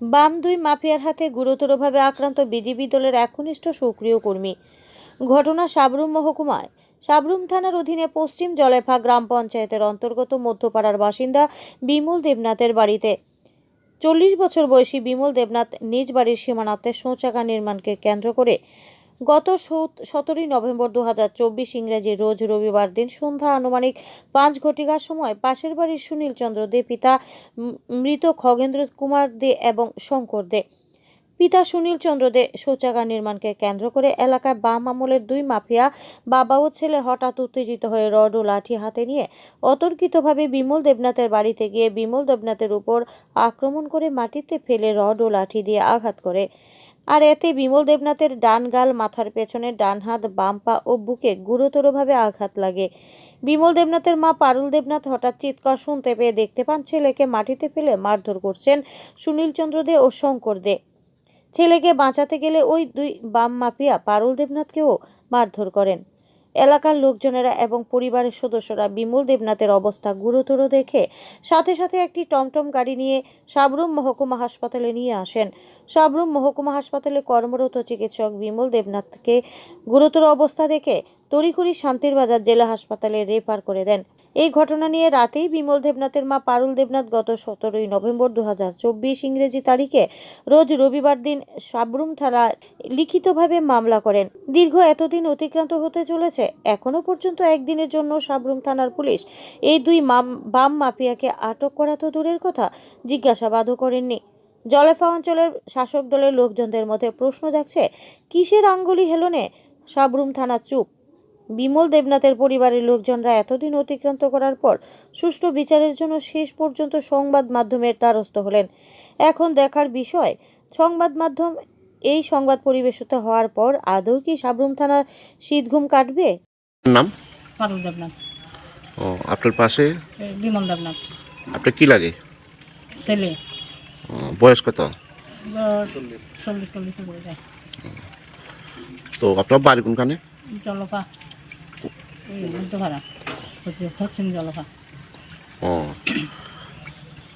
বাম দুই মাফিয়ার হাতে গুরুতরভাবে আক্রান্ত বিজিবি দলের একনিষ্ঠ সক্রিয় কর্মী। ঘটনা সাবরুম মহকুমায়। সাবরুম থানার অধীনে পশ্চিম জলেফা গ্রাম পঞ্চায়েতের অন্তর্গত মধ্যপাড়ার বাসিন্দা বিমল দেবনাথের বাড়িতে। চল্লিশ বছর বয়সী বিমল দেবনাথ নিজ বাড়ির সীমানাতে শৌচাগার নির্মাণকে কেন্দ্র করে গত সতেরোই নভেম্বর দু হাজার চব্বিশ ইংরেজি রোজ রবিবার দিন সন্ধ্যা আনুমানিক পাঁচ ঘটিকার সময় পাশের বাড়ির সুনীল চন্দ্র দে, পিতা মৃত খগেন্দ্র কুমার দে এবং শঙ্কর দে। পিতা সুনীল চন্দ্র দে শৌচাগার নির্মাণকে কেন্দ্র করে এলাকায় বাম আমলের দুই মাফিয়া, বাবা ও ছেলে হঠাৎ উত্তেজিত হয়ে রড ও লাঠি হাতে নিয়ে অতর্কিতভাবে বিমল দেবনাথের বাড়িতে গিয়ে বিমল দেবনাথের উপর আক্রমণ করে মাটিতে ফেলে রড ও লাঠি দিয়ে আঘাত করে। আর এতে বিমল দেবনাথের ডান গাল, মাথার পেছনে ডান হাত, বাম পা ও বুকে গুরুতরভাবে আঘাত লাগে। বিমল দেবনাথের মা পারুল দেবনাথ হঠাৎ চিৎকার শুনতে পেয়ে দেখতে পান, ছেলেকে মাটিতে ফেলে মারধর করছেন সুনীল চন্দ্র দে ও শঙ্কর দে। ছেলেকে বাঁচাতে গেলে ওই দুই বাম মাফিয়া পারুল দেবনাথকেও মারধর করেন। এলাকার লোকজনেরা এবং পরিবারের সদস্যরা বিমল দেবনাথের অবস্থা গুরুতর দেখে সাথে সাথে একটি টমটম গাড়ি নিয়ে সাবরুম মহকুমা হাসপাতালে নিয়ে আসেন। সাবরুম মহকুমা হাসপাতালে কর্মরত চিকিৎসক বিমল দেবনাথকে গুরুতর অবস্থা দেখে তড়িঘড়ি শান্তিরবাজার জেলা হাসপাতালে রেফার করে দেন। এই ঘটনা নিয়ে রাতেই বিমল দেবনাথের মা পারুল দেবনাথ গত সতেরোই নভেম্বর দু হাজার চব্বিশ ইংরেজি তারিখে রোজ রবিবার দিন সাবরুম থানা লিখিতভাবে মামলা করেন। দীর্ঘ এতদিন অতিক্রান্ত হতে চলেছে। এখনও পর্যন্ত একদিনের জন্য সাবরুম থানার পুলিশ এই দুই মাম- বাম মাফিয়াকে আটক করা তো দূরের কথা, জিজ্ঞাসাবাদও করেননি। জলেফা অঞ্চলের শাসক দলের লোকজনদের মধ্যে প্রশ্ন জাগছে, কিসের আঙ্গুলি হেলনে সাবরুম থানা চুপ? বিমল দেবনাথের পরিবারের লোকজনরা এতদিন অতিক্রান্ত করার পর সুষ্ঠু বিচারের জন্য শেষ পর্যন্ত সংবাদ মাধ্যমের দ্বারস্থ হলেন। এখন দেখার বিষয় সংবাদ মাধ্যম এই সংবাদ পরিবেশিত হওয়ার পর আদৌ কি সাবরুম থানার শীতঘুম কাটবে? নাম? পারুল দেবনাথ। ও আপনার পাশে? বিমল দেবনাথ। আপনার কি লাগে? ছেলে। ও, বয়স কত? চল্লিশ চল্লিশ তো আপনার বাড়ি কোনখানে? জলপা। এই মধ্যভাড়া পশ্চিম জলপা ও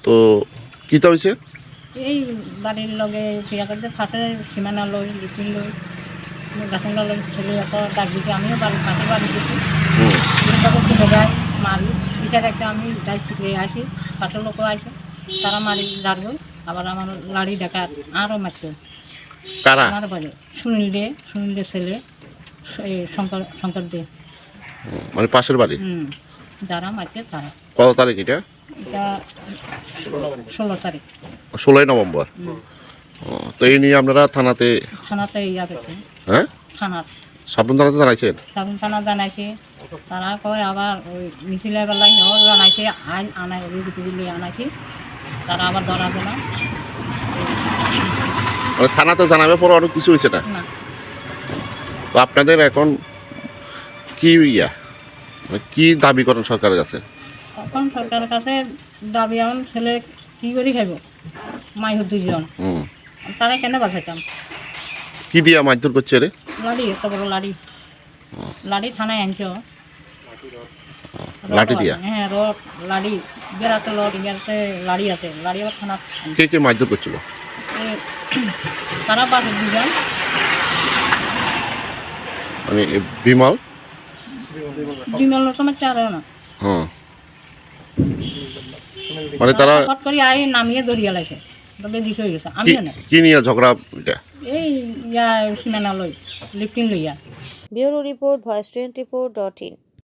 তো কীটা হয়েছে এই বাড়ির লগে বিয়া করতে ফাঁসে সীমানা লই লিপিন লই গাছন্দা লই ছেলে এত ডাক দিছে আমিও বাড়ি ফাঁসে বাড়ি দিছি। হুম। তাকে কিনে মারি এটার একটা আমি যাই শিখে আসি পাশের লোকও আসে তারা মারি দাঁড়বে আবার আমার লাড়ি ডাকাত আরও মারছে। কারা? আমার বাড়ি সুনীল দে সুনীল দে ছেলে এই শঙ্কর শঙ্কর দে। মানে পাশের বাড়ি? যারা তারা কত তারিখ এটা? ষোলো তারিখ। ষোলোই নভেম্বর। তো এই নিয়ে আপনারা থানাতে থানাতে ইয়া হ্যাঁ? থানার সাবরুম থানাতে জানাইছেন? সাবুন থানা জানাইছে। তারা কয় আবার ওই মিছিলের বেলায় সেও জানাইছে আইন আনাই রুগী আনাইছে। তারা আবার ধরা দিল। মানে থানাতে জানাবে পরে অনেক কিছু হয়েছে না। তো আপনাদের এখন কি ইয়া? মানে কি দাবি করেন সরকারের কাছে? তখন সরকারের কাছে দাবি এমন ছেলে কি করে খাইব? মাই দুজন হুম। তারা কেন বাঁচাইতাম? কি দিয়া মারধর করছে রে? লাড়ি এত বড় লাড়ি। লাড়ি থানায় আনছ? লাঠি দিয়া? হ্যাঁ রড লাড়ি। বেড়াতে লড ইয়াতে লাড়ি আছে। লাড়ি আবার থানা কে কে মারধর করছিল? তারা পাশে দুজন। মানে বিমল? বিমল রকমের চার না। মানে তারা হট করে আই নামিয়ে দরিয়া লাগছে তবে দিশ হয়ে গেছে। আমি না কি নিয়ে ঝগড়া এটা এই ইয়া সীমানা লই লিফটিং লইয়া bureau report voice twenty four dot in.